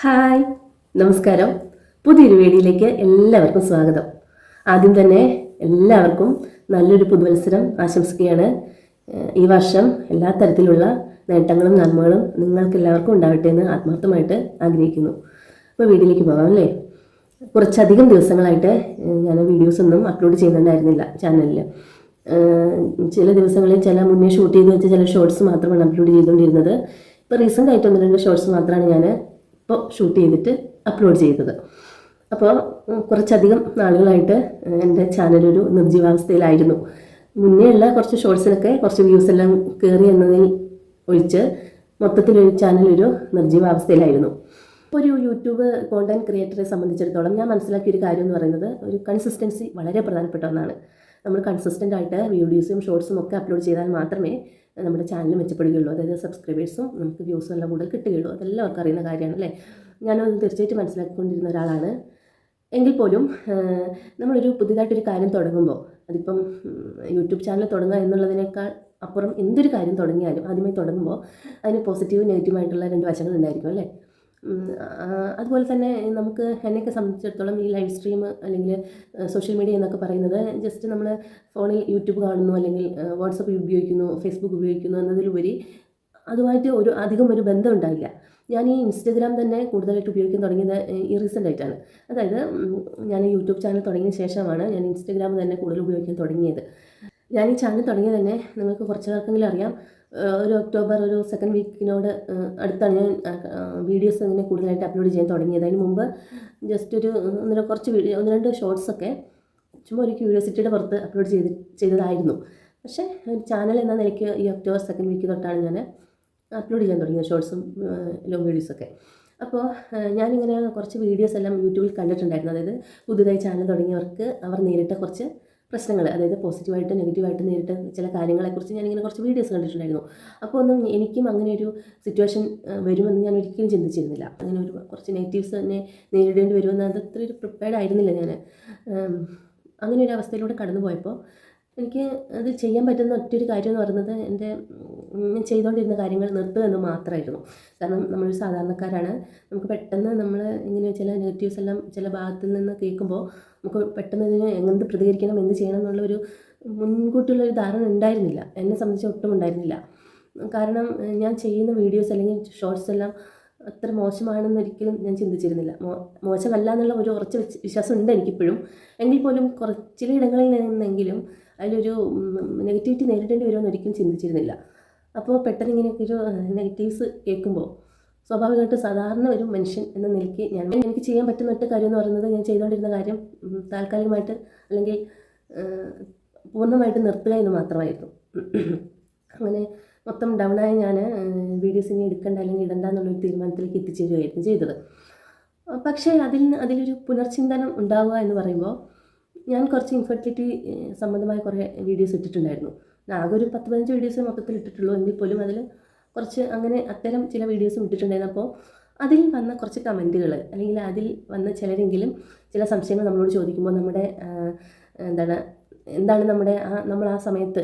Hi. നമസ്കാരം. പുതിയൊരു വീഡിയോയിലേക്ക് എല്ലാവർക്കും സ്വാഗതം. ആദ്യം തന്നെ എല്ലാവർക്കും നല്ലൊരു പുതുവത്സരം ആശംസിക്കുകയാണ്. ഈ വർഷം എല്ലാ തരത്തിലുള്ള നേട്ടങ്ങളും നന്മകളും നിങ്ങൾക്ക് എല്ലാവർക്കും ഉണ്ടാവട്ടെ എന്ന് ആത്മാർത്ഥമായിട്ട് ആഗ്രഹിക്കുന്നു. അപ്പോൾ വീഡിയോയിലേക്ക് പോകാം അല്ലേ? കുറച്ചധികം ദിവസങ്ങളായിട്ട് ഞാൻ വീഡിയോസ് ഒന്നും അപ്ലോഡ് ചെയ്യുന്നുണ്ടായിരുന്നില്ല ചാനലിൽ ചില ദിവസങ്ങളിൽ ചില മുന്നേ ഷൂട്ട് ചെയ്ത് വെച്ച ചില ഷോർട്സ് മാത്രമാണ് അപ്ലോഡ് ചെയ്തുകൊണ്ടിരുന്നത്. ഇപ്പോൾ റീസെന്റ് ആയിട്ട് ഒന്ന് രണ്ട് ഷോർട്സ് മാത്രമാണ് ഞാൻ ഇപ്പോൾ ഷൂട്ട് ചെയ്തിട്ട് അപ്ലോഡ് ചെയ്തത്. അപ്പോൾ കുറച്ചധികം നാളുകളായിട്ട് എന്റെ ചാനലൊരു നിർജീവാവസ്ഥയിലായിരുന്നു. മുന്നേ ഉള്ള കുറച്ച് ഷോർട്സിനൊക്കെ കുറച്ച് വ്യൂസ് എല്ലാം കയറി എന്നതിൽ ഒഴിച്ച് മൊത്തത്തിലൊരു ചാനലൊരു നിർജീവാവസ്ഥയിലായിരുന്നു. ഇപ്പോൾ ഒരു യൂട്യൂബ് കോണ്ടന്റ് ക്രിയേറ്ററെ സംബന്ധിച്ചിടത്തോളം ഞാൻ മനസ്സിലാക്കിയ ഒരു കാര്യം എന്ന് പറയുന്നത് ഒരു കൺസിസ്റ്റൻസി വളരെ പ്രധാനപ്പെട്ട ഒന്നാണ്. നമ്മൾ കൺസിസ്റ്റന്റ് ആയിട്ട് വീഡിയോസും ഷോർട്സും ഒക്കെ അപ്ലോഡ് ചെയ്താൽ മാത്രമേ നമ്മുടെ ചാനൽ മെച്ചപ്പെടുകയുള്ളൂ. അതായത് സബ്സ്ക്രൈബേഴ്സും നമുക്ക് വ്യൂസും എല്ലാം കൂടുതൽ കിട്ടുകയുള്ളൂ. അതെല്ലാവർക്കും അറിയുന്ന കാര്യമാണ് അല്ലേ ഞാനത് തീർച്ചയായിട്ടും മനസ്സിലാക്കിക്കൊണ്ടിരുന്ന ഒരാളാണ്. എങ്കിൽ പോലും നമ്മളൊരു പുതിയതായിട്ടൊരു കാര്യം തുടങ്ങുമ്പോൾ അതിപ്പം യൂട്യൂബ് ചാനൽ തുടങ്ങുക എന്നുള്ളതിനേക്കാൾ അപ്പുറം എന്തൊരു കാര്യം തുടങ്ങിയാലും ആദ്യമായി തുടങ്ങുമ്പോൾ അതിന് പോസിറ്റീവ് നെഗറ്റീവായിട്ടുള്ള രണ്ട് വശങ്ങൾ ഉണ്ടായിരിക്കും അല്ലേ? അതുപോലെ തന്നെ നമുക്ക് എന്നെയൊക്കെ സംബന്ധിച്ചിടത്തോളം ഈ ലൈവ് സ്ട്രീം അല്ലെങ്കിൽ സോഷ്യൽ മീഡിയ എന്നൊക്കെ പറയുന്നത് ജസ്റ്റ് നമ്മൾ ഫോണിൽ യൂട്യൂബ് കാണുന്നു അല്ലെങ്കിൽ വാട്സപ്പ് ഉപയോഗിക്കുന്നു ഫേസ്ബുക്ക് ഉപയോഗിക്കുന്നു എന്നതിലുപരി അതുമായിട്ട് ഒരു അധികം ഒരു ബന്ധം ഉണ്ടാവില്ല. ഞാൻ ഈ ഇൻസ്റ്റഗ്രാം തന്നെ കൂടുതലായിട്ട് ഉപയോഗിക്കാൻ തുടങ്ങിയത് ഈ റീസെന്റ് ആയിട്ടാണ്. അതായത് ഞാൻ യൂട്യൂബ് ചാനൽ തുടങ്ങിയ ശേഷമാണ് ഞാൻ ഇൻസ്റ്റഗ്രാം തന്നെ കൂടുതൽ ഉപയോഗിക്കാൻ തുടങ്ങിയത്. ഞാൻ ഈ ചാനൽ തുടങ്ങിയത് തന്നെ നിങ്ങൾക്ക് കുറച്ച് പേർക്കെങ്കിലും അറിയാം. ഒരു ഒക്ടോബർ ഒരു സെക്കൻഡ് വീക്കിനോട് അടുത്താണ് ഞാൻ വീഡിയോസ് ഇങ്ങനെ കൂടുതലായിട്ട് അപ്ലോഡ് ചെയ്യാൻ തുടങ്ങിയത്. അതിന് മുമ്പ് ജസ്റ്റ് ഒരു ഒന്നര കുറച്ച് വീഡിയോ ഒന്ന് രണ്ട് ഷോർട്സൊക്കെ ചുമ്മാ ഒരു ക്യൂരിയോസിറ്റിയുടെ പുറത്ത് അപ്ലോഡ് ചെയ്ത് ചെയ്തതായിരുന്നു. പക്ഷേ ചാനൽ എന്ന നിലയ്ക്ക് ഈ ഒക്ടോബർ സെക്കൻഡ് വീക്ക് തൊട്ടാണ് ഞാൻ അപ്ലോഡ് ചെയ്യാൻ തുടങ്ങിയത് ഷോർട്സും ലോങ് വീഡിയോസൊക്കെ അപ്പോൾ ഞാനിങ്ങനെ കുറച്ച് വീഡിയോസ് എല്ലാം യൂട്യൂബിൽ കണ്ടിട്ടുണ്ടായിരുന്നു. അതായത് പുതുതായി ചാനൽ തുടങ്ങിയവർക്ക് അവർ നേരിട്ട കുറച്ച് പ്രശ്നങ്ങൾ അതായത് പോസിറ്റീവായിട്ട് നെഗറ്റീവായിട്ട് നേരിട്ട് ചില കാര്യങ്ങളെക്കുറിച്ച് ഞാനിങ്ങനെ കുറച്ച് വീഡിയോസ് കണ്ടിട്ടുണ്ടായിരുന്നു. അപ്പോൾ ഒന്നും എനിക്കും അങ്ങനെ ഒരു സിറ്റുവേഷൻ വരുമെന്ന് ഞാൻ ഒരിക്കലും ചിന്തിച്ചിരുന്നില്ല. അങ്ങനെ ഒരു കുറച്ച് നെഗറ്റീവ്സ് തന്നെ നേരിടേണ്ടി വരുമെന്ന് അത് അത്ര ഒരു പ്രിപ്പയർഡ് ആയിരുന്നില്ല ഞാൻ അങ്ങനെ ഒരു അവസ്ഥയിലൂടെ കടന്നു പോയപ്പോൾ എനിക്ക് അത് ചെയ്യാൻ പറ്റുന്ന ഒറ്റൊരു കാര്യം എന്ന് പറയുന്നത് എന്റെ ചെയ്തുകൊണ്ടിരുന്ന കാര്യങ്ങൾ നിർത്തുക എന്ന് മാത്രമായിരുന്നു. കാരണം നമ്മളൊരു സാധാരണക്കാരാണ്. നമുക്ക് പെട്ടെന്ന് നമ്മൾ ഇങ്ങനെ ചില നെഗറ്റീവ്സ് എല്ലാം ചില ഭാഗത്തിൽ നിന്ന് കേൾക്കുമ്പോൾ നമുക്ക് പെട്ടെന്ന് ഇതിന് എന്ത് പ്രതികരിക്കണം എന്ത് ചെയ്യണം എന്നുള്ളൊരു മുൻകൂട്ടിയുള്ളൊരു ധാരണ ഉണ്ടായിരുന്നില്ല. എന്നെ സംബന്ധിച്ച് ഒട്ടും ഉണ്ടായിരുന്നില്ല. കാരണം ഞാൻ ചെയ്യുന്ന വീഡിയോസ് അല്ലെങ്കിൽ ഷോർട്സ് എല്ലാം അത്ര മോശമാണെന്ന് ഒരിക്കലും ഞാൻ ചിന്തിച്ചിരുന്നില്ല. മോ മോശമല്ല എന്നുള്ള ഒരു ഉറച്ച വിശ്വ- വിശ്വാസം ഉണ്ട് എനിക്കിപ്പോഴും. എങ്കിൽ പോലും കുറച്ചിലിടങ്ങളിൽ നിന്നെങ്കിലും അതിലൊരു നെഗറ്റിവിറ്റി നേരിടേണ്ടി വരുമെന്ന് ഒരിക്കലും ചിന്തിച്ചിരുന്നില്ല. അപ്പോൾ പെട്ടെന്ന് ഇങ്ങനെയൊക്കെ ഒരു നെഗറ്റീവ്സ് കേൾക്കുമ്പോൾ സ്വാഭാവികമായിട്ട് സാധാരണ ഒരു മനുഷ്യൻ എന്ന നിലയ്ക്ക് ഞാൻ എനിക്ക് ചെയ്യാൻ പറ്റുന്ന ഒറ്റ കാര്യം എന്ന് പറയുന്നത് ഞാൻ ചെയ്തുകൊണ്ടിരുന്ന കാര്യം താൽക്കാലികമായിട്ട് അല്ലെങ്കിൽ പൂർണമായിട്ട് നിർത്തുക എന്ന് മാത്രമായിരുന്നു. അങ്ങനെ മൊത്തം ഡൗണായ ഞാൻ വീഡിയോസ് ഇനി എടുക്കണ്ട അല്ലെങ്കിൽ ഇടണ്ട എന്നുള്ളൊരു തീരുമാനത്തിലേക്ക് എത്തിച്ചേരുകയായിരുന്നു ചെയ്തത്. പക്ഷേ അതിൽ അതിലൊരു പുനർചിന്തനം ഉണ്ടാവുക എന്ന് പറയുമ്പോൾ ഞാൻ കുറച്ച് ഇൻഫെർട്ടിലിറ്റി സംബന്ധമായ കുറേ വീഡിയോസ് ഇട്ടിട്ടുണ്ടായിരുന്നു. ആകെ ഒരു പത്ത് പതിനഞ്ച് വീഡിയോസ് മൊത്തത്തിൽ ഇട്ടിട്ടുള്ളൂ. എങ്കിൽ പോലും അതിൽ കുറച്ച് അങ്ങനെ അത്തരം ചില വീഡിയോസും ഇട്ടിട്ടുണ്ടായിരുന്നു. അപ്പോൾ അതിൽ വന്ന കുറച്ച് കമന്റുകൾ അല്ലെങ്കിൽ അതിൽ വന്ന ചിലരെങ്കിലും ചില സംശയങ്ങൾ നമ്മളോട് ചോദിക്കുമ്പോൾ നമ്മുടെ എന്താണ് എന്താണ് നമ്മുടെ ആ നമ്മൾ ആ സമയത്ത്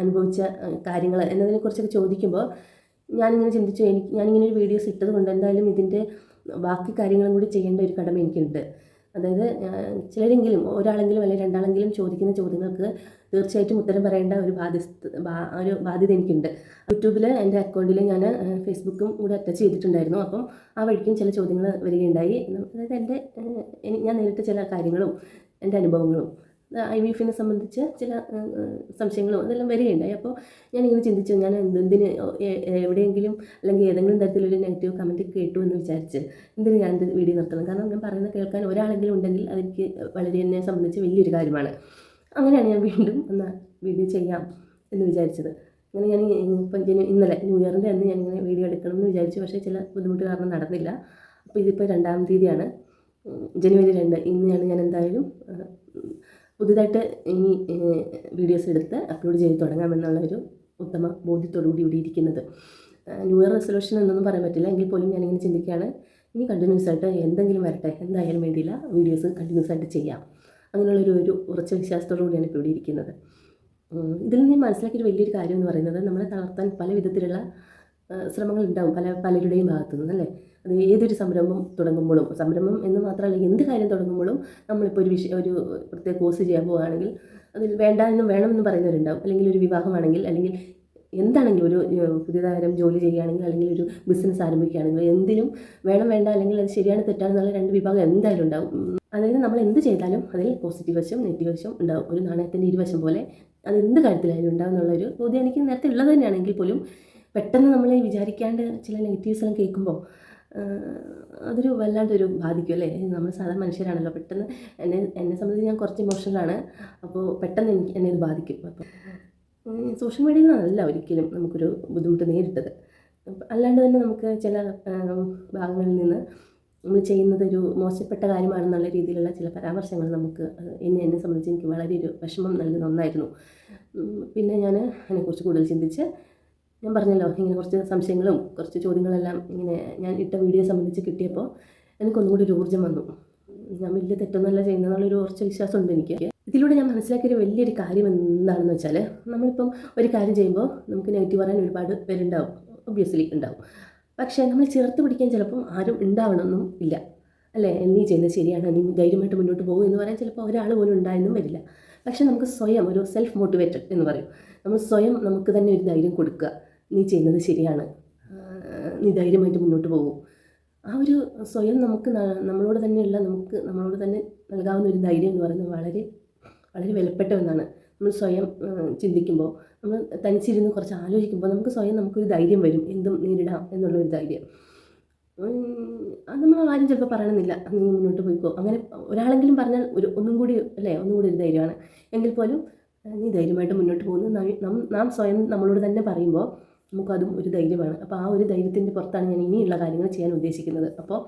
അനുഭവിച്ച കാര്യങ്ങൾ എന്നതിനെക്കുറിച്ചൊക്കെ ചോദിക്കുമ്പോൾ ഞാനിങ്ങനെ ചിന്തിച്ചു എനിക്ക് ഞാനിങ്ങനെ ഒരു വീഡിയോസ് ഇട്ടത് കൊണ്ട് എന്തായാലും ഇതിന്റെ ബാക്കി കാര്യങ്ങളും കൂടി ചെയ്യേണ്ട ഒരു കടമ എനിക്കുണ്ട്. അതായത് ചിലരെങ്കിലും ഒരാളെങ്കിലും അല്ലെങ്കിൽ രണ്ടാളെങ്കിലും ചോദിക്കുന്ന ചോദ്യങ്ങൾക്ക് തീർച്ചയായിട്ടും ഉത്തരം പറയേണ്ട ഒരു ബാധ്യസ്ഥ ഒരു ബാധ്യത എനിക്കുണ്ട്. യൂട്യൂബിൽ എന്റെ അക്കൗണ്ടിൽ ഞാൻ ഫേസ്ബുക്കും കൂടെ അറ്റാച്ച് ചെയ്തിട്ടുണ്ടായിരുന്നു. അപ്പം ആ വഴിക്കും ചില ചോദ്യങ്ങൾ വരികയുണ്ടായി. അതായത് എന്റെ ഞാൻ നേരിട്ട് ചില കാര്യങ്ങളും എന്റെ അനുഭവങ്ങളും ഐ വി എഫിനെ സംബന്ധിച്ച് ചില സംശയങ്ങളും അതെല്ലാം വരികയുണ്ടായി. അപ്പോൾ ഞാനിങ്ങനെ ചിന്തിച്ചു ഞാൻ എന്തിന് എ- എവിടെയെങ്കിലും അല്ലെങ്കിൽ ഏതെങ്കിലും തരത്തിലൊരു നെഗറ്റീവ് കമന്റ് കേട്ടു എന്ന് വിചാരിച്ച് എന്തിന് ഞാൻ വീഡിയോ നിർത്തണം? കാരണം ഞാൻ പറയുന്നത് കേൾക്കാൻ ഒരാളെങ്കിലും ഉണ്ടെങ്കിൽ അതെനിക്ക് വളരെ എന്നെ സംബന്ധിച്ച് വലിയൊരു കാര്യമാണ്. അങ്ങനെയാണ് ഞാൻ വീണ്ടും എന്നാൽ വീഡിയോ ചെയ്യാം എന്ന് വിചാരിച്ചത്. അങ്ങനെ ഞാൻ ഇപ്പം ഇന്നലെ ന്യൂ ഇയറിന്റെ അന്ന് ഞാൻ ഇങ്ങനെ വീഡിയോ എടുക്കണം എന്ന് വിചാരിച്ചു. പക്ഷേ ചില ബുദ്ധിമുട്ട് കാരണം നടന്നില്ല. അപ്പോൾ ഇതിപ്പോൾ രണ്ടാം തീയതിയാണ്. ജനുവരി രണ്ട് ഇന്നാണ് ഞാൻ എന്തായാലും പുതുതായിട്ട് ഇനി വീഡിയോസ് എടുത്ത് അപ്ലോഡ് ചെയ്ത് തുടങ്ങാമെന്നുള്ള ഒരു ഉത്തമ ബോധ്യത്തോടുകൂടി ഇവിടെ ഇരിക്കുന്നത്. ന്യൂ ഇയർ റെസൊല്യൂഷൻ എന്നൊന്നും പറയാൻ പറ്റില്ല. എങ്കിൽ പോലും ഞാനിങ്ങനെ ചിന്തിക്കുകയാണ്. ഇനി കണ്ടിന്യൂസ് ആയിട്ട് എന്തെങ്കിലും വരട്ടെ. എന്തായാലും വേണ്ടിയില്ല. വീഡിയോസ് കണ്ടിന്യൂസ് ആയിട്ട് ചെയ്യാം. അങ്ങനെയുള്ളൊരു ഒരു ഉറച്ച വിശ്വാസത്തോടു കൂടിയാണ് ഇപ്പോൾ ഇവിടെ ഇരിക്കുന്നത്. ഇതിൽ നിന്ന് മനസ്സിലാക്കിയൊരു വലിയൊരു കാര്യം എന്ന് പറയുന്നത് നമ്മളെ തളർത്താൻ പല വിധത്തിലുള്ള ശ്രമങ്ങൾ ഉണ്ടാവും പല പലരുടെയും ഭാഗത്തു നിന്ന് അല്ലേ? അത് ഏതൊരു സംരംഭം തുടങ്ങുമ്പോഴും സംരംഭം എന്ന് മാത്രമല്ല എന്ത് കാര്യം തുടങ്ങുമ്പോഴും നമ്മളിപ്പോൾ ഒരു വിഷയം ഒരു പ്രത്യേക കോഴ്സ് ചെയ്യാൻ പോവുകയാണെങ്കിൽ അതിൽ വേണ്ട എന്നും വേണമെന്നും പറയുന്നവരുണ്ടാവും. അല്ലെങ്കിൽ ഒരു വിവാഹമാണെങ്കിൽ അല്ലെങ്കിൽ എന്താണെങ്കിലും ഒരു പുതിയതാരം ജോലി ചെയ്യുകയാണെങ്കിൽ അല്ലെങ്കിൽ ഒരു ബിസിനസ് ആരംഭിക്കുകയാണെങ്കിൽ എന്തിനും വേണം വേണ്ട അല്ലെങ്കിൽ അത് ശരിയാണ് തെറ്റാണെന്നുള്ള രണ്ട് വിഭാഗം എന്തായാലും ഉണ്ടാവും. അതായത് നമ്മൾ എന്ത് ചെയ്താലും അതിൽ പോസിറ്റീവ് വശം നെഗറ്റീവ് വശം ഉണ്ടാവും. ഒരു നാണയത്തിന്റെ ഇരുവശം പോലെ അത് എന്ത് കാര്യത്തിലായാലും ഉണ്ടാവും എന്നുള്ളൊരു ബോധ്യം എനിക്ക് നേരത്തെ ഉള്ളത് തന്നെയാണെങ്കിൽ പോലും പെട്ടെന്ന് നമ്മൾ വിചാരിക്കാണ്ട് ചില നെഗറ്റീവ്സ് എല്ലാം കേൾക്കുമ്പോൾ അതൊരു വല്ലാണ്ടൊരു ബാധിക്കും അല്ലേ? നമ്മൾ സാധാരണ മനുഷ്യരാണല്ലോ. പെട്ടെന്ന് എന്നെ എന്നെ സംബന്ധിച്ച് ഞാൻ കുറച്ച് ഇമോഷണലാണ് അപ്പോൾ പെട്ടെന്ന് എനിക്ക് എന്നെ ഇത് ബാധിക്കും. അപ്പോൾ സോഷ്യൽ മീഡിയയിൽ നിന്നല്ല ഒരിക്കലും നമുക്കൊരു ബുദ്ധിമുട്ട് നേരിട്ടത്. അല്ലാണ്ട് തന്നെ നമുക്ക് ചില ഭാഗങ്ങളിൽ നിന്ന് നമ്മൾ ചെയ്യുന്നത് ഒരു മോശപ്പെട്ട കാര്യമാണെന്നുള്ള രീതിയിലുള്ള ചില പരാമർശങ്ങൾ നമുക്ക് എന്നെ എന്നെ സംബന്ധിച്ച് എനിക്ക് വളരെ ഒരു വിഷമം നൽകുന്ന ഒന്നായിരുന്നു. പിന്നെ ഞാൻ അതിനെക്കുറിച്ച് കൂടുതൽ ചിന്തിച്ച് ഞാൻ പറഞ്ഞല്ലോ ഇങ്ങനെ കുറച്ച് സംശയങ്ങളും കുറച്ച് ചോദ്യങ്ങളെല്ലാം ഇങ്ങനെ ഞാൻ ഇട്ട വീഡിയോ സംബന്ധിച്ച് കിട്ടിയപ്പോൾ എനിക്കൊന്നും കൂടി ഒരു ഊർജം വന്നു. ഞാൻ വലിയ തെറ്റൊന്നുമല്ല ചെയ്യുന്നതെന്നുള്ളൊരു ഉറച്ച വിശ്വാസമുണ്ട് എനിക്ക്. ഇതിലൂടെ ഞാൻ മനസ്സിലാക്കിയൊരു വലിയൊരു കാര്യം എന്താണെന്ന് വെച്ചാൽ നമ്മളിപ്പം ഒരു കാര്യം ചെയ്യുമ്പോൾ നമുക്ക് നെഗറ്റീവ് പറയാൻ ഒരുപാട് പേരുണ്ടാവും ഒബ്വിയസ്ലി ഉണ്ടാവും. പക്ഷേ നമ്മൾ ചേർത്ത് പിടിക്കാൻ ചിലപ്പം ആരും ഉണ്ടാവണമെന്നും ഇല്ല. അല്ലേ? നീ ചെയ്യുന്നത് ശരിയാണ് നീ ധൈര്യമായിട്ട് മുന്നോട്ട് പോകും എന്ന് പറയാൻ ചിലപ്പോൾ ഒരാൾ പോലും ഉണ്ടായെന്നും വരില്ല. പക്ഷേ നമുക്ക് സ്വയം ഒരു സെൽഫ് മോട്ടിവേറ്റഡ് എന്ന് പറയും. നമ്മൾ സ്വയം നമുക്ക് തന്നെ ഒരു ധൈര്യം കൊടുക്കുക. നീ ചെയ്യുന്നത് ശരിയാണ് നീ ധൈര്യമായിട്ട് മുന്നോട്ട് പോകും. ആ ഒരു സ്വയം നമുക്ക് നമ്മളോട് തന്നെയുള്ള നമുക്ക് നമ്മളോട് തന്നെ നൽകാവുന്ന ഒരു ധൈര്യം എന്ന് പറയുന്നത് വളരെ വളരെ വിലപ്പെട്ട ഒന്നാണ്. നമ്മൾ സ്വയം ചിന്തിക്കുമ്പോൾ നമ്മൾ തനിച്ചിരുന്ന് കുറച്ച് ആലോചിക്കുമ്പോൾ നമുക്ക് സ്വയം നമുക്കൊരു ധൈര്യം വരും. എന്തും നേരിടാം എന്നുള്ളൊരു ധൈര്യം. അത് നമ്മൾ ആരും ചിലപ്പോൾ പറയണമെന്നില്ല. നീ മുന്നോട്ട് പോയിക്കോ. അങ്ങനെ ഒരാളെങ്കിലും പറഞ്ഞാൽ ഒരു ഒന്നും കൂടി അല്ലേ? ഒന്നും കൂടി ഒരു ധൈര്യമാണ്. എങ്കിൽ പോലും നീ ധൈര്യമായിട്ട് മുന്നോട്ട് പോകുന്നു. നാം- നാം സ്വയം നമ്മളോട് തന്നെ പറയുമ്പോൾ നമുക്കതും ഒരു ധൈര്യമാണ്. അപ്പോൾ ആ ഒരു ധൈര്യത്തിന്റെ പുറത്താണ് ഞാൻ ഇനിയുള്ള കാര്യങ്ങൾ ചെയ്യാൻ ഉദ്ദേശിക്കുന്നത്. അപ്പോൾ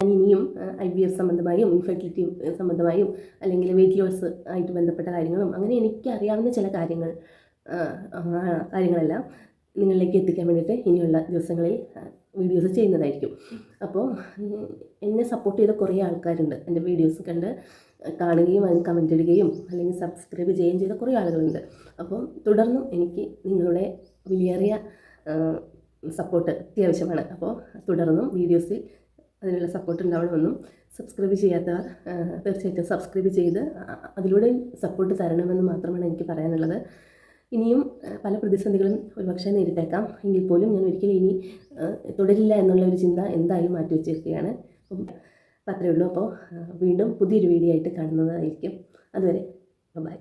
ഞാൻ ഇനിയും ഐ ബി എഫ് സംബന്ധമായും ഇൻഫെർട്ടിലിറ്റി സംബന്ധമായും അല്ലെങ്കിൽ വെയിറ്റ് ലോസ് ആയിട്ട് ബന്ധപ്പെട്ട കാര്യങ്ങളും അങ്ങനെ എനിക്ക് അറിയാവുന്ന ചില കാര്യങ്ങൾ കാര്യങ്ങളെല്ലാം നിങ്ങളിലേക്ക് എത്തിക്കാൻ വേണ്ടിയിട്ട് ഇനിയുള്ള ദിവസങ്ങളിൽ വീഡിയോസ് ചെയ്യുന്നതായിരിക്കും. അപ്പോൾ എന്നെ സപ്പോർട്ട് ചെയ്ത കുറേ ആൾക്കാരുണ്ട്. എന്റെ വീഡിയോസ് കണ്ട് കാണുകയും അതിന് കമന്റ് ഇടുകയും അല്ലെങ്കിൽ സബ്സ്ക്രൈബ് ചെയ്യുകയും ചെയ്ത കുറേ ആളുകളുണ്ട്. അപ്പം തുടർന്നും എനിക്ക് നിങ്ങളുടെ വിലയേറിയ സപ്പോർട്ട് അത്യാവശ്യമാണ് അപ്പോൾ തുടർന്നും വീഡിയോസിൽ അതിനുള്ള സപ്പോർട്ട് ഉണ്ടാവണമെന്നും സബ്സ്ക്രൈബ് ചെയ്യാത്തവർ തീർച്ചയായിട്ടും സബ്സ്ക്രൈബ് ചെയ്ത് അതിലൂടെ സപ്പോർട്ട് തരണമെന്ന് മാത്രമാണ് എനിക്ക് പറയാനുള്ളത്. ഇനിയും പല പ്രതിസന്ധികളും ഒരുപക്ഷെ നേരിട്ടേക്കാം. എങ്കിൽ പോലും ഞാൻ ഒരിക്കലും ഇനി തുടരില്ല എന്നുള്ള ഒരു ചിന്ത എന്തായാലും മാറ്റി വെച്ചിരിക്കുകയാണ്. അപ്പം അത്രയേ ഉള്ളൂ. അപ്പോൾ വീണ്ടും പുതിയൊരു വീഡിയോ ആയിട്ട് കാണുന്നതായിരിക്കും. അതുവരെ ബൈ